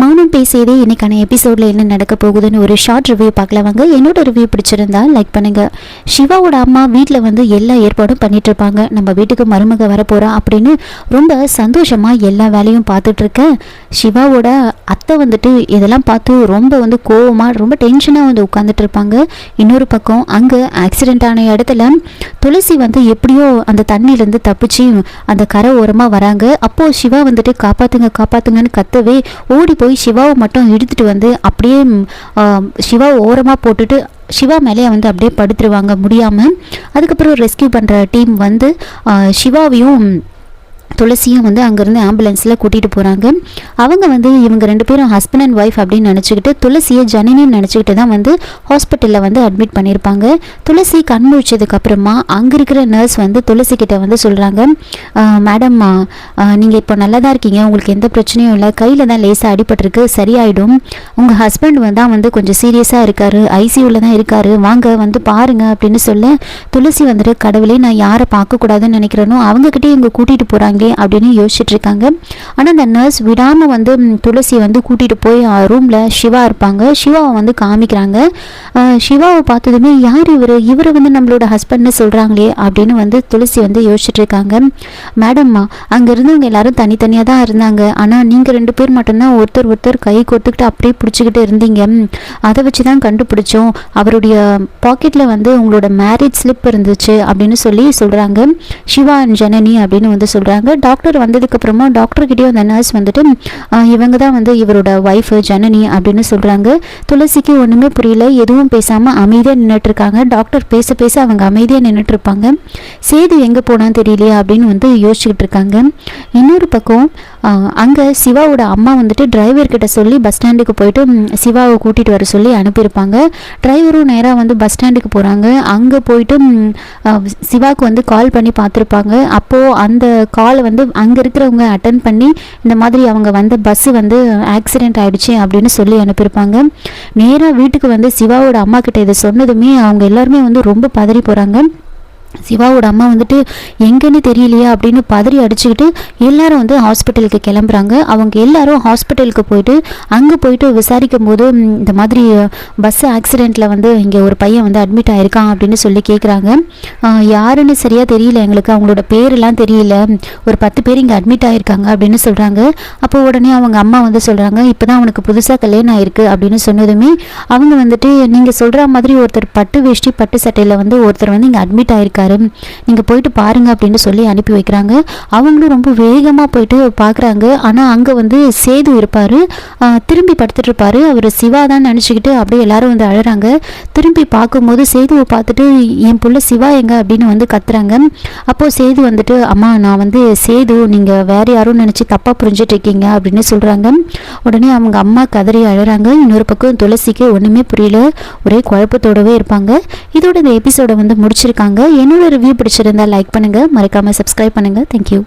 மௌனம் பேசியதே இன்னைக்கான எபிசோடில் என்ன நடக்க போகுதுன்னு ஒரு ஷார்ட் ரிவ்யூ பார்க்கலாம் வாங்க. என்னோட ரிவ்யூ பிடிச்சிருந்தா லைக் பண்ணுங்க. சிவாவோட அம்மா வீட்டில் வந்து எல்லா ஏற்பாடும் பண்ணிட்டு இருப்பாங்க நம்ம வீட்டுக்கு மருமக வரப்போறா அப்படின்னு ரொம்ப சந்தோஷமா எல்லா வேலையும் பார்த்துட்டு இருக்கேன் சிவாவோட அத்தை வந்துட்டு இதெல்லாம் பார்த்து ரொம்ப வந்து கோவமா ரொம்ப டென்ஷனாக வந்து உட்காந்துட்டு இருப்பாங்க இன்னொரு பக்கம் அங்கே ஆக்சிடென்ட் ஆன இடத்துல துளசி வந்து எப்படியோ அந்த தண்ணியிலேருந்து தப்பிச்சு அந்த கரை ஓரமாக வராங்க. அப்போது சிவா வந்துட்டு காப்பாத்துங்க காப்பாத்துங்கன்னு கத்தவே ஓடி போய் சிவாவை மட்டும் இழுத்துட்டு வந்து அப்படியே ம், சிவாவை ஓரமாக போட்டுட்டு சிவா மேலேயே வந்து அப்படியே படுத்துருவாங்க முடியாமல் அதுக்கப்புறம் ரெஸ்கியூ பண்ணுற டீம் வந்து சிவாவையும் துளசியும் வந்து அங்கேருந்து ஆம்புலன்ஸில் கூட்டிகிட்டு போகிறாங்க அவங்க வந்து இவங்க ரெண்டு பேரும் ஹஸ்பண்ட் அண்ட் ஒய்ஃப் அப்படின்னு நினச்சிக்கிட்டு துளசியை ஜனனின்னு நினச்சிக்கிட்டு தான் வந்து ஹாஸ்பிட்டலில் வந்து அட்மிட் பண்ணியிருப்பாங்க துளசி கண் முழிச்சதுக்கப்புறமா அங்கே இருக்கிற நர்ஸ் வந்து துளசி கிட்ட வந்து சொல்கிறாங்க மேடம் நீங்கள் இப்போ நல்லா தான் இருக்கீங்க. உங்களுக்கு எந்த பிரச்சனையும் இல்லை. கையில் தான் லேசாக அடிபட்டிருக்கு. சரியாயிடும். உங்கள் ஹஸ்பண்ட் வந்து தான் வந்து கொஞ்சம் சீரியஸாக இருக்காரு. ஐசியூவில் தான் இருக்காரு. வாங்க வந்து பாருங்க அப்படின்னு சொல்ல துளசி வந்துட்டு கடவுளே நான் யாரை பார்க்கக்கூடாதுன்னு நினைக்கிறேனோ அவங்கக்கிட்டே இங்கே கூட்டிகிட்டு போகிறாங்க போகிறாங்களே அப்படின்னு யோசிச்சுட்டு இருக்காங்க ஆனால் அந்த நர்ஸ் விடாமல் வந்து துளசி துளசியை வந்து கூட்டிகிட்டு போய் ரூமில் சிவா இருப்பாங்க. சிவாவை வந்து காமிக்கிறாங்க. சிவாவை பார்த்ததுமே யார் இவர்? இவர் வந்து நம்மளோட ஹஸ்பண்ட்னு சொல்கிறாங்களே அப்படின்னு வந்து துளசி வந்து யோசிச்சுட்டு இருக்காங்க மேடம்மா அங்கே இருந்தவங்க எல்லாரும் தனித்தனியாக தான் இருந்தாங்க. ஆனால் நீங்கள் ரெண்டு பேர் மட்டும்தான் ஒருத்தர் ஒருத்தர் கை கொடுத்துக்கிட்டு அப்படியே பிடிச்சிக்கிட்டு இருந்தீங்க. அதை வச்சு தான் கண்டுபிடிச்சோம். அவருடைய பாக்கெட்டில் வந்து உங்களோட மேரேஜ் ஸ்லிப் இருந்துச்சு அப்படின்னு சொல்லி சொல்கிறாங்க சிவா அண்ட் ஜனனி அப்படின்னு வந்து சொல்கிறாங்க டாக்டர் வந்ததுக்கப்புறமா டாக்டர்கிட்டயும் அந்த நர்ஸ் வந்துட்டு இவங்க தான் வந்து இவரோட ஒய்ஃபு ஜனனி அப்படின்னு சொல்கிறாங்க துளசிக்கு ஒன்றுமே புரியல எதுவும் பேசாமல் அமைதியாக நின்றுட்டுருக்காங்க டாக்டர் பேச பேச அவங்க அமைதியாக நின்றுட்டுருப்பாங்க சேது எங்கே போனான்னு தெரியலையா? அப்படின்னு வந்து யோசிச்சுக்கிட்டு இருக்காங்க. இன்னொரு பக்கம் அங்கே சிவாவோட அம்மா வந்துட்டு டிரைவர் கிட்ட சொல்லி பஸ் ஸ்டாண்டுக்கு போயிட்டு சிவாவை கூட்டிகிட்டு வர சொல்லி அனுப்பியிருப்பாங்க. டிரைவரும் நேராக வந்து பஸ் ஸ்டாண்டுக்கு போகிறாங்க அங்கே போயிட்டு சிவாவுக்கு வந்து கால் பண்ணி பார்த்துருப்பாங்க. அப்போது அந்த காலை வந்து அங்கே இருக்கிறவங்க அட்டன் பண்ணி இந்த மாதிரி அவங்க வந்த பஸ்ஸு வந்து ஆக்சிடென்ட் ஆகிடுச்சு அப்படின்னு சொல்லி அனுப்பியிருப்பாங்க. நேராக வீட்டுக்கு வந்து சிவாவோட அம்மா கிட்ட இதை சொன்னதுமே அவங்க எல்லாருமே வந்து ரொம்ப பதறி போகிறாங்க சிவாவோட அம்மா வந்துட்டு எங்கன்னு தெரியலையா? அப்படின்னு பதறி அடிச்சுக்கிட்டு எல்லாரும் வந்து ஹாஸ்பிட்டலுக்கு கிளம்புறாங்க. அவங்க எல்லாரும் ஹாஸ்பிட்டலுக்கு போயிட்டு அங்கே போயிட்டு விசாரிக்கும் போது இந்த மாதிரி பஸ் ஆக்சிடெண்ட்டில் வந்து இங்கே ஒரு பையன் வந்து அட்மிட் ஆயிருக்கான் அப்படின்னு சொல்லி கேட்குறாங்க யாருன்னு சரியாக தெரியல எங்களுக்கு. அவங்களோட பேரெல்லாம் தெரியல. ஒரு பத்து பேர் இங்கே அட்மிட் ஆயிருக்காங்க அப்படின்னு சொல்கிறாங்க அப்போ உடனே அவங்க அம்மா வந்து சொல்கிறாங்க இப்போ தான் அவனுக்கு புதுசாக கல்யாணம் ஆயிருக்கு அப்படின்னு சொன்னதுமே அவங்க வந்துட்டு நீங்கள் சொல்கிற மாதிரி ஒருத்தர் பட்டு வேஷ்டி பட்டு சட்டையில் வந்து ஒருத்தர் வந்து இங்கே அட்மிட் ஆயிருக்காரு. நீங்கள் போயிட்டு பாருங்க அப்படின்னு சொல்லி அனுப்பி வைக்கிறாங்க. அவங்களும் ரொம்ப வேகமாக போயிட்டு பார்க்குறாங்க ஆனால் அங்கே வந்து சேது இருப்பார். திரும்பி படுத்துட்டு இருப்பாரு. அவர் சிவா தான் நினச்சிக்கிட்டு அப்படியே எல்லாரும் வந்து அழறாங்க. திரும்பி பார்க்கும்போது சேதுவை பார்த்துட்டு என் பிள்ளை சிவா எங்க? அப்படின்னு வந்து கத்துறாங்க. அப்போது சேது வந்துட்டு அம்மா நான் வந்து சேது நீங்கள் வேற யாரும் நினச்சி தப்பாக புரிஞ்சிட்டு இருக்கீங்க அப்படின்னு சொல்கிறாங்க உடனே அவங்க அம்மா கதறி அழறாங்க. இன்னொரு பக்கம் துளசிக்கு ஒன்றுமே புரியல. ஒரே குழப்பத்தோடவே இருப்பாங்க. இதோட இந்த எபிசோடை வந்து முடிச்சிருக்காங்க. ஏன்னா என்னோட ரிவ்யூ பிடிச்சிருந்தா லைக் பண்ணுங்கள் மறக்காமல் சப்ஸ்கிரைப் பண்ணுங்கள் தேங்க்யூ